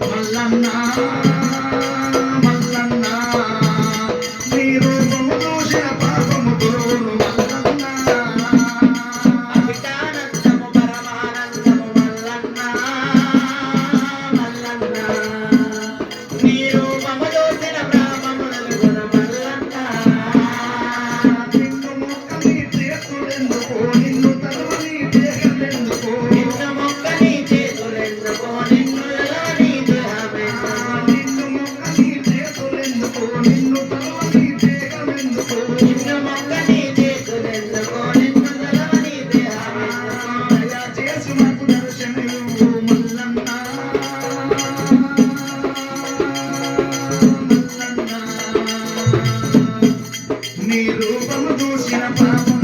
বললাম না। నీ రూపము చూసిన పాపం.